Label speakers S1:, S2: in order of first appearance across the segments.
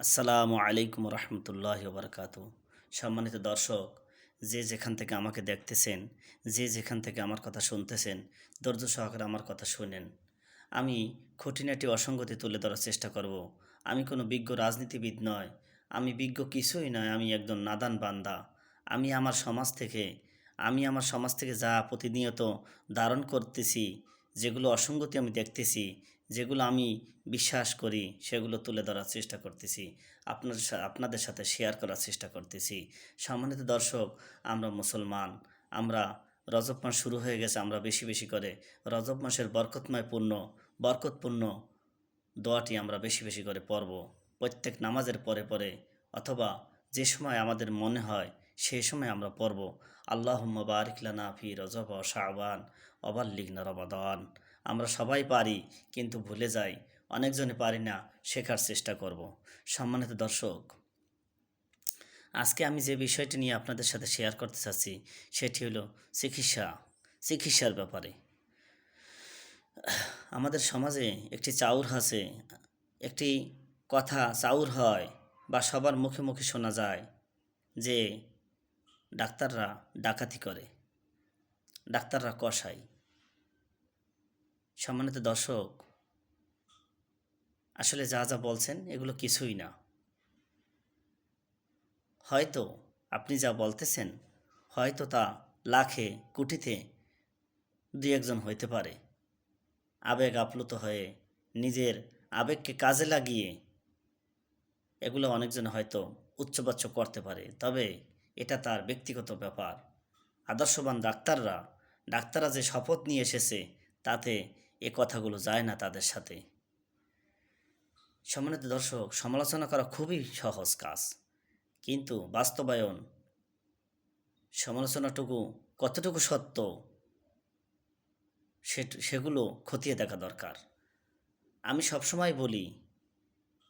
S1: আসসালামু আলাইকুম রহমতুল্লাহ বারকাত সম্মানিত দর্শক, যে যেখান থেকে আমাকে দেখতেছেন, যে যেখান থেকে আমার কথা শুনতেছেন, ধৈর্য সহকারে আমার কথা শুনেন। আমি খুঁটিনাটি অসঙ্গতি তুলে ধরার চেষ্টা করব। আমি কোনো বিজ্ঞ রাজনীতিবিদ নয়। আমি বিজ্ঞ কিছুই নয়, আমি একজন নাদান বান্দা। আমি আমার সমাজ থেকে, আমি আমার সমাজ থেকে যা প্রতিনিয়ত ধারণ করতেছি, যেগুলো অসঙ্গতি আমি দেখতেছি যেগুলো আমি বিশ্বাস করি, সেগুলো তুলে ধরার চেষ্টা করতেছি। আপনার আপনাদের সাথে শেয়ার করার চেষ্টা করতেছি। সম্মানিত দর্শক, আমরা মুসলমান, আমরা রজব মাস শুরু হয়ে গেছে, আমরা বেশি বেশি করে রজব মাসের বরকতময় পূর্ণ, বরকতপূর্ণ দোয়াটি আমরা বেশি বেশি করে পড়ব। প্রত্যেক নামাজের পরে পরে অথবা যে সময় আমাদের মনে হয় সেই সময় আমরা পড়ব। আল্লাহ বারিকলানা ফি রজব শাহবান অবাল্লিগনা রমাদান। আমরা সবাই পারি, কিন্তু ভুলে যাই। অনেকজনে পারি না শেখার চেষ্টা করব। সম্মানিত দর্শক, আজকে আমি যে বিষয়টি নিয়ে আপনাদের সাথে শেয়ার করতে চাচ্ছি, সেটি হলো চিকিৎসা, চিকিৎসার ব্যাপারে। আমাদের সমাজে একটি চাউর আছে, একটি কথা চাউর হয় বা সবার মুখে মুখে শোনা যায় যে ডাক্তাররা ডাকাতি করে, ডাক্তাররা কষায়। সম্মানিত দর্শক, আসলে যা যা বলছেন এগুলো কিছুই না। হয়তো আপনি যা বলতেছেন হয়তো তা লাখে, কুটিতে দুই একজন হইতে পারে। আবেগ আপ্লুত হয়ে নিজের আবেগকে কাজে লাগিয়ে এগুলো অনেকজন হয়তো উচ্চবাচ্য করতে পারে। তবে এটা তার ব্যক্তিগত ব্যাপার। আদর্শবান ডাক্তাররা ডাক্তাররা যে শপথ নিয়ে এসেছে, তাতে এ কথাগুলো যায় না তাদের সাথে। সম্মানিত দর্শক, সমালোচনা করা খুবই সহজ কাজ। কিন্তু বাস্তবায়ন, সমালোচনাটুকু কতটুকু সত্য সেগুলো খতিয়ে দেখা দরকার। আমি সবসময় বলি,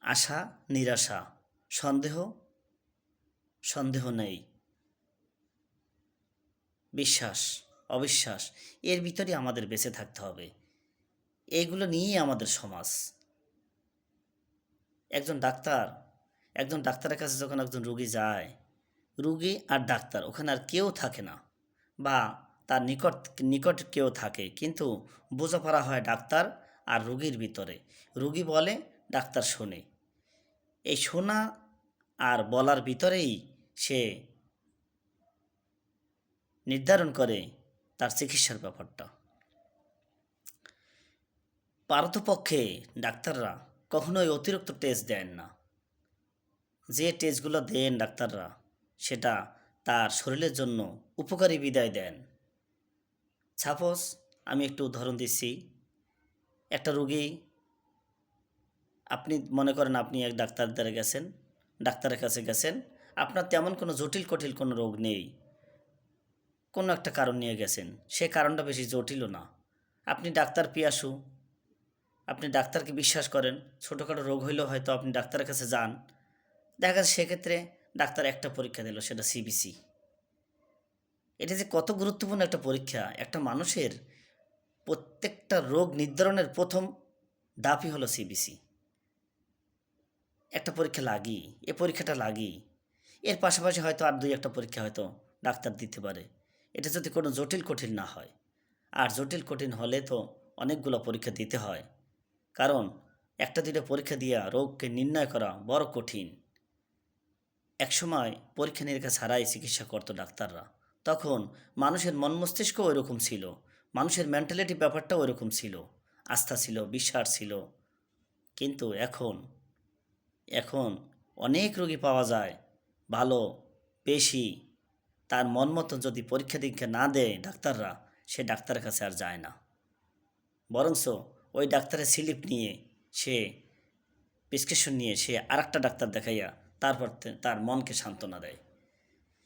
S1: আশা, নিরাশা, সন্দেহ সন্দেহ নেই। বিশ্বাস, অবিশ্বাস, এর ভিতরে আমাদের বেঁচে থাকতে হবে। এইগুলো নিয়েই আমাদের সমাজ। একজন ডাক্তার, একজন ডাক্তারের কাছে যখন একজন রুগী যায়, রুগী আর ডাক্তার, ওখানে আর কেউ থাকে না বা তার নিকট নিকট কেউ থাকে। কিন্তু বোঝাপড়া হয় ডাক্তার আর রুগীর ভিতরে। রুগী বলে, ডাক্তার শোনে। এই শোনা আর বলার ভিতরেই সে নির্ধারণ করে তার চিকিৎসার ব্যাপারটা। পারতপক্ষে ডাক্তাররা কখনোই অতিরিক্ত টেস্ট দেন না। যে টেস্টগুলো দেন ডাক্তাররা, সেটা তার শরীরের জন্য উপকারী বিদায় দেন। সাপোজ আমি একটু উদাহরণ দিচ্ছি। একটা রুগী, আপনি মনে করেন আপনি এক ডাক্তার দ্বারা গেছেন, ডাক্তারের কাছে গেছেন, আপনার তেমন কোনো জটিল কঠিল কোনো রোগ নেই। কোনো একটা কারণ নিয়ে গেছেন, সে কারণটা বেশি জটিলও না। আপনি ডাক্তার পিয়াসু ডাক্তারকে বিশ্বাস করেন, ছোটোখাটো রোগ হইলেও হয়তো আপনি ডাক্তারের কাছে যান। দেখা যাচ্ছে সেক্ষেত্রে ডাক্তার একটা পরীক্ষা দিল, সেটা সিবিসি এটা যে কত গুরুত্বপূর্ণ একটা পরীক্ষা, একটা মানুষের প্রত্যেকটা রোগ নির্ধারণের প্রথম দাপই হলো সিবিসি একটা পরীক্ষা লাগি এ পরীক্ষাটা লাগি এর পাশাপাশি হয়তো আর দুই একটা পরীক্ষা হয়তো ডাক্তার দিতে পারে। এটা যদি কোনো জটিল কঠিন না হয়। আর জটিল কঠিন হলে তো অনেকগুলো পরীক্ষা দিতে হয়। কারণ একটা দুটো পরীক্ষা দিয়া রোগকে নির্ণয় করা বড় কঠিন। একসময় পরীক্ষা নিরীক্ষা ছাড়াই চিকিৎসা করতো ডাক্তাররা। তখন মানুষের মন মস্তিষ্ক ওইরকম ছিল, মানুষের মেন্টালিটি ব্যাপারটা ওইরকম ছিল, আস্থা ছিল, বিশ্বাস ছিল। কিন্তু এখন এখন অনেক রোগী পাওয়া যায়, ভালো, বেশি। তার মন মতো যদি পরীক্ষা দীক্ষা না দেয় ডাক্তাররা, সে ডাক্তারের কাছে আর যায় না। বরঞ্চ ওই ডাক্তারের স্লিপ নিয়ে সে প্রেসক্রিপশন নিয়ে সে আর একটা ডাক্তার দেখাইয়া তারপর তার মনকে সান্ত্বনা দেয়।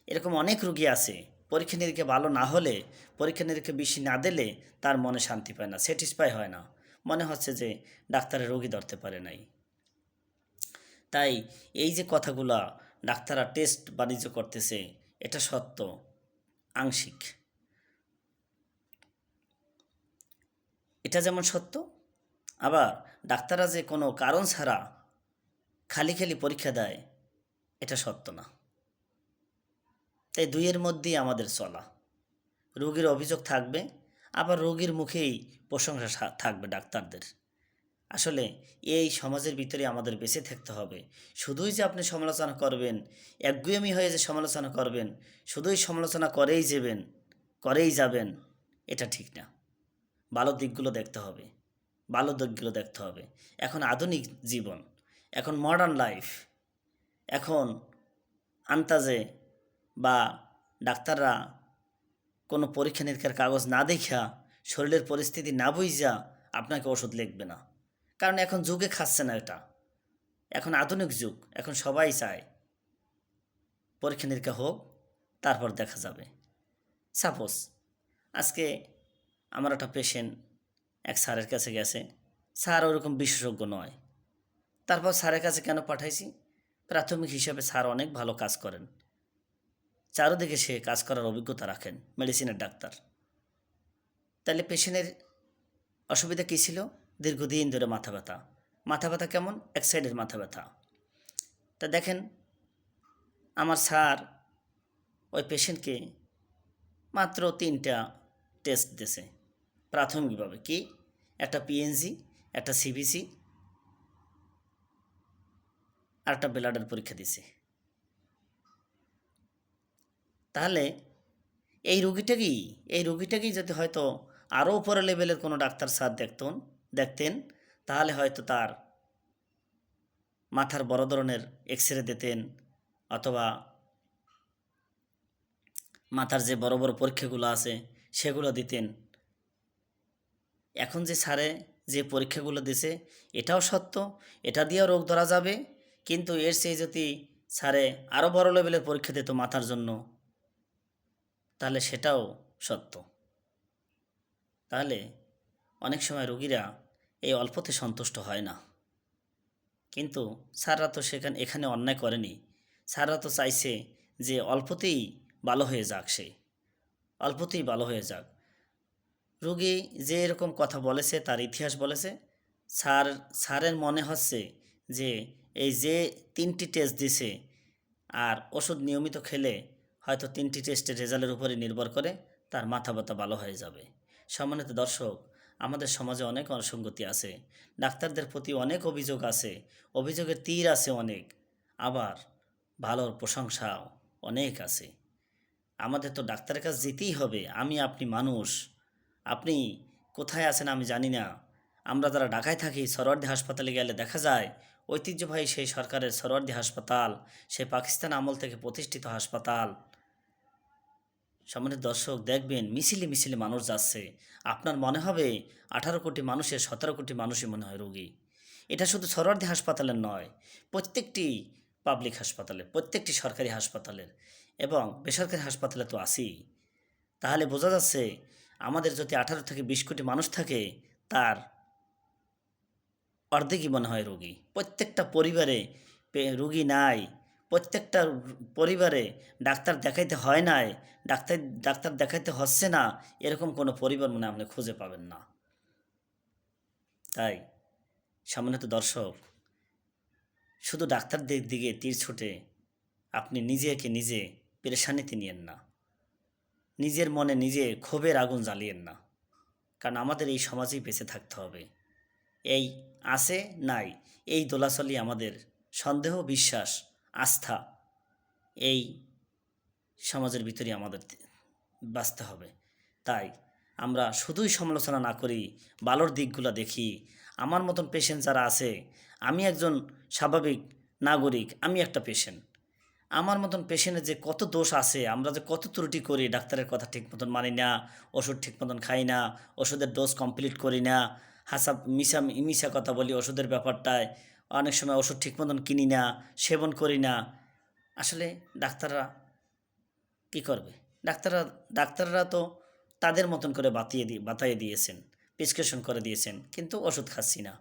S1: এরকম অনেক রুগী আছে, পরীক্ষা নিরীক্ষা ভালো না হলে, পরীক্ষা নিরীক্ষা বেশি না দিলে তার মনে শান্তি পায় না স্যাটিসফাই হয় না। মনে হচ্ছে যে ডাক্তারের রোগী ধরতে পারে নাই। তাই এই যে কথাগুলা ডাক্তাররা টেস্ট বাণিজ্য করতেছে, এটা সত্য, আংশিক। এটা যেমন সত্য, আবার ডাক্তাররা যে কোনো কারণ ছাড়া খালি খালি পরীক্ষা দেয়, এটা সত্য না। তাই দুইয়ের মধ্যেই আমাদের চলা। রোগীর অভিযোগ থাকবে, আবার রোগীর মুখেই প্রশংসা থাকবে ডাক্তারদের। আসলে এই সমাজের ভিতরে আমাদের বেঁচে থাকতে হবে। শুধুই যে আপনি সমালোচনা করবেন, একগুয়েমি হয়ে যে সমালোচনা করবেন, শুধুই সমালোচনা করেই যাবেন করেই যাবেন, এটা ঠিক না। ভালো দিকগুলো দেখতে হবে, ভালো দিকগুলো দেখতে হবে। এখন আধুনিক জীবন, এখন মডার্ন লাইফ এখন আন্তাজে বা ডাক্তাররা কোনো পরীক্ষা নিরীক্ষার কাগজ না দেখা শরীরের পরিস্থিতি না বুঝা আপনাকে ওষুধ লিখবে না। কারণ এখন যুগে খাচ্ছে না এটা। এখন আধুনিক যুগ, এখন সবাই চায় পরীক্ষা নিরীক্ষা হোক, তারপর দেখা যাবে। সাপোজ আজকে আমার একটা পেশেন্ট এক স্যারের কাছে গেছে। স্যার ওরকম বিশেষজ্ঞ নয়। তারপর স্যারের কাছে কেন পাঠাইছি? প্রাথমিক হিসাবে স্যার অনেক ভালো কাজ করেন। চারোদিকে সে কাজ করার অভিজ্ঞতা রাখেন মেডিসিনের ডাক্তার। তাহলে পেশেন্টের অসুবিধা কী ছিল? দীর্ঘদিন ধরে মাথা ব্যথা। মাথা ব্যথা কেমন? এক সাইডের মাথা ব্যথা। তা দেখেন, আমার স্যার ওই পেশেন্টকে মাত্র তিনটা টেস্ট দিয়েছে। প্রাথমিকভাবে কি? একটা পিএনজি একটা সিবিসি আর একটা ব্লাডের পরীক্ষা দিছে তাহলে এই রুগীটাকেই এই রুগীটাকেই যদি হয়তো আরও উপরে লেভেলের কোনো ডাক্তার স্যার দেখতেন দেখতেন, তাহলে হয়তো তার মাথার বড় ধরনের এক্স রে দিতেন, অথবা মাথার যে বড় বড় পরীক্ষাগুলো আছে, সেগুলো দিতেন। এখন যে স্যারে যে পরীক্ষাগুলো দিছে, এটাও সত্য, এটা দিয়েও রোগ ধরা যাবে, কিন্তু এর সেই যদি স্যারে আরও বড় লেভেলের পরীক্ষা দিত মাথার জন্য, তাহলে সেটাও সত্য। তাহলে অনেক সময় রোগীরা এই অল্পতে সন্তুষ্ট হয় না। কিন্তু স্যাররা তো সেখানে, এখানে অন্যায় করেনি। স্যাররা তো চাইছে যে অল্পতেই ভালো হয়ে যাক সে। অল্পতেই ভালো হয়ে যাক। রোগী যে এরকম কথা বলেছে, তার ইতিহাস বলেছে। স্যার, স্যারের মনে হচ্ছে যে এই যে তিনটি টেস্ট দিছে আর ওষুধ নিয়মিত খেলে হয়তো তিনটি টেস্টের রেজাল্টের উপরে নির্ভর করে, তার মাথা ব্যথা ভালো হয়ে যাবে। সম্মানিত দর্শক, আমাদের সমাজে অনেক অসঙ্গতি আছে। ডাক্তারদের প্রতি অনেক অভিযোগ আছে, অভিযোগের তীর আছে অনেক, আবার ভালোর প্রশংসাও অনেক আছে। আমাদের তো ডাক্তারের কাছে যেতেই হবে, আমি আপনি মানুষ আপনি কোথায় আছেন আমি জানি না। আমরা যারা ঢাকায় থাকি, সরওয়ার্দী হাসপাতালে গেলে দেখা যায়, ঐতিহ্যবাহী সেই সরকারের সরওয়ার্দী হাসপাতাল, সেই পাকিস্তান আমল থেকে প্রতিষ্ঠিত হাসপাতাল। সম্মানিত দর্শক, দেখবেন মিছিলে মিছিলে মানুষ যাচ্ছে। আপনার মনে হবে আঠারো কোটি মানুষের সতেরো কোটি মানুষই মনে হয় রোগী। এটা শুধু সরওয়ার্দী হাসপাতালের নয়, প্রত্যেকটি পাবলিক হাসপাতালে, প্রত্যেকটি সরকারি হাসপাতালের এবং বেসরকারি হাসপাতালে তো আসি তাহলে বোঝা যাচ্ছে আমাদের যদি আঠারো থেকে বিশ কোটি মানুষ থাকে, তার অর্ধেকই মনে হয় রোগী। প্রত্যেকটা পরিবারে রুগী নাই, প্রত্যেকটা পরিবারে ডাক্তার দেখাইতে হয় নাই, ডাক্তার ডাক্তার দেখাইতে হচ্ছে না, এরকম কোনো পরিবার মনে আপনি খুঁজে পাবেন না। তাই সম্মানিত দর্শক, শুধু ডাক্তারদের দিকে তীর ছুটে, আপনি নিজেকে নিজে পেরেশানিতে নিয়েন না। নিজের মনে নিজে ক্ষোভের আগুন জ্বালিয়েন না। কারণ আমাদের এই সমাজেই বেঁচে থাকতে হবে। এই আছে, নাই, এই দোলাচলি আমাদের সন্দেহ, বিশ্বাস, আস্থা, এই সমাজের ভিতরে আমাদের বাঁচতে হবে। তাই আমরা শুধুই সমালোচনা না করি ভালোর দিকগুলো দেখি। আমার মতন পেশেন্ট যারা আছে, আমি একজন স্বাভাবিক নাগরিক, আমি একটা পেশেন্ট আমার মতন পেশেন্টের যে কত দোষ আছে, আমরা যে কত ত্রুটি করি, ডাক্তারের কথা ঠিক মতন মানি না, ওষুধ ঠিক মতন খাই না, ওষুধের ডোজ কমপ্লিট করি না হাসা মিশা মিশা কথা বলি ওষুধের ব্যাপারটায়, অনেক সময় ওষুধ ঠিক মতন কিনি না, সেবন করি না। আসলে ডাক্তাররা কী করবে? ডাক্তাররা ডাক্তাররা তো তাদের মতন করে বাতিয়ে দিয়ে বাতাইয়ে দিয়েছেন প্রেসক্রিপশন করে দিয়েছেন, কিন্তু ওষুধ খাচ্ছি না।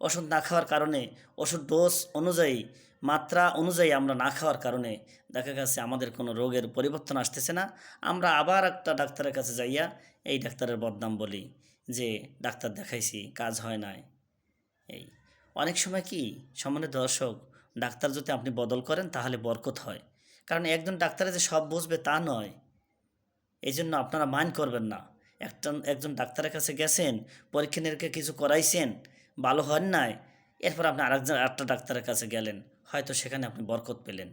S1: ওষুধ না খাওয়ার কারণে ওষুধ ডোজ অনুযায়ী মাত্রা অনুযায়ী আমরা না খাওয়ার কারণে দেখা গেছে আমাদের কোনো রোগের পরিবর্তন আসতেছে না। আমরা আবার একটা ডাক্তারের কাছে যাইয়া এই ডাক্তারের বদনাম বলি যে, ডাক্তার দেখাইছি, কাজ হয় নাই। এই অনেক সময় কি, সম্মানিত দর্শক, ডাক্তার যদি আপনি বদল করেন তাহলে বরকত হয়। কারণ একজন ডাক্তারে যে সব বুঝবে তা নয়। এই জন্য আপনারা মাইন্ড করবেন না। একজন একজন ডাক্তারের কাছে গেছেন পরীক্ষা নিরীক্ষা কিছু করাইছেন, ভালো হন নাই, এরপর আপনি আরেকজন, আরেকটা ডাক্তারের কাছে গেলেন। হয়তো সেখানে আপনি বরকত পেলেন।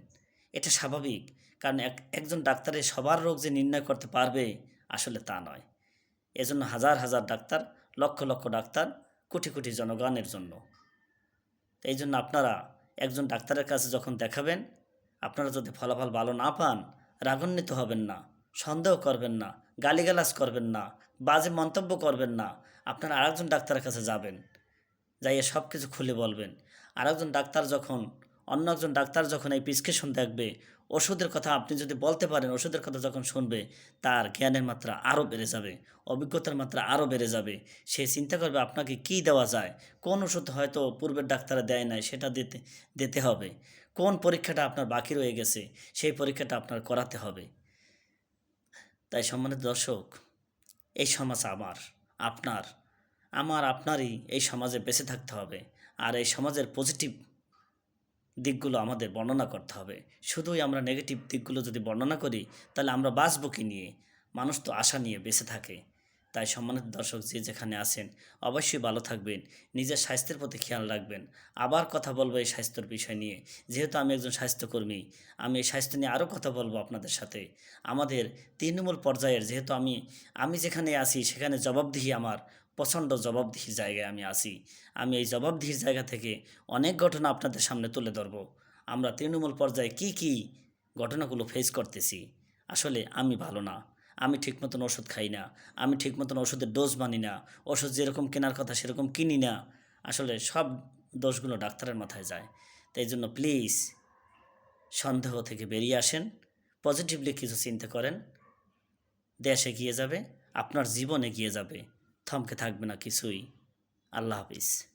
S1: এটা স্বাভাবিক, কারণ এক, একজন ডাক্তারে সবার রোগ যে নির্ণয় করতে পারবে আসলে তা নয়। এজন্য হাজার হাজার ডাক্তার, লক্ষ লক্ষ ডাক্তার, কোটি কোটি জনগণের জন্য। এই জন্য আপনারা একজন ডাক্তারের কাছে যখন দেখাবেন, আপনারা যদি ফলাফল ভালো না পান, রাগান্বিত হবেন না, সন্দেহ করবেন না, গালিগালাজ করবেন না, বাজে মন্তব্য করবেন না, আপনারা আরেকজন ডাক্তারের কাছে যাবেন, যাইয়ে সব কিছু খুলে বলবেন। আরেকজন ডাক্তার যখন অন্য একজন ডাক্তার যখন এই প্রেসক্রিপশন দেখবে, ওষুধের কথা আপনি যদি বলতে পারেন, ওষুধের কথা যখন শুনবে, তার জ্ঞানের মাত্রা আরও বেড়ে যাবে, অভিজ্ঞতার মাত্রা আরও বেড়ে যাবে। সে চিন্তা করবে আপনাকে কি দেওয়া যায়, কোন ওষুধ হয়তো পূর্বের ডাক্তারে দেয় নাই, সেটা দিতে দিতে হবে, কোন পরীক্ষাটা আপনার বাকি রয়ে গেছে, সেই পরীক্ষাটা আপনার করাতে হবে। তাই সম্মানিত দর্শক, এই সমাজ আমার, আপনার, আমার আপনারই এই সমাজে বেঁচে থাকতে হবে। আর এই সমাজের পজিটিভ দিকগুলো আমাদের বর্ণনা করতে হবে। শুধুই আমরা নেগেটিভ দিকগুলো যদি বর্ণনা করি, তাহলে আমরা বাঁচবো কি নিয়ে? মানুষ তো আশা নিয়ে বেঁচে থাকে। তাই সম্মানিত দর্শক, যে যেখানে আছেন, অবশ্যই ভালো থাকবেন, নিজের স্বাস্থ্যের প্রতি খেয়াল রাখবেন। আবার কথা বলব এই স্বাস্থ্যর বিষয় নিয়ে। যেহেতু আমি একজন স্বাস্থ্যকর্মী, আমি এই স্বাস্থ্য নিয়ে আরও কথা বলব আপনাদের সাথে। আমাদের তৃণমূল পর্যায়ের, যেহেতু আমি আমি যেখানে আছি, সেখানে জবাবদিহি আমার প্রচণ্ড জবাবদিহির জায়গায় আমি আছি। আমি এই জবাবদিহির জায়গা থেকে অনেক ঘটনা আপনাদের সামনে তুলে ধরবো। আমরা তৃণমূল পর্যায়ে কি কি ঘটনাগুলো ফেস করতেছি? আসলে আমি ভালো না। আমি ঠিক মতন ওষুধ খাই না। আমি ঠিক মতন ওষুধের ডোজ মানি না। ওষুধ যেরকম কেনার কথা সেরকম কিনি না। আসলে সব দোষগুলো ডাক্তারের মাথায় যায়। তাই জন্য প্লিজ সন্দেহ থেকে বেরিয়ে আসেন। পজিটিভলি কিছু চিন্তা করেন। দেশ এগিয়ে যাবে। আপনার জীবন এগিয়ে যাবে। থমকে থাকবে না কিছুই। আল্লাহ হাফিজ।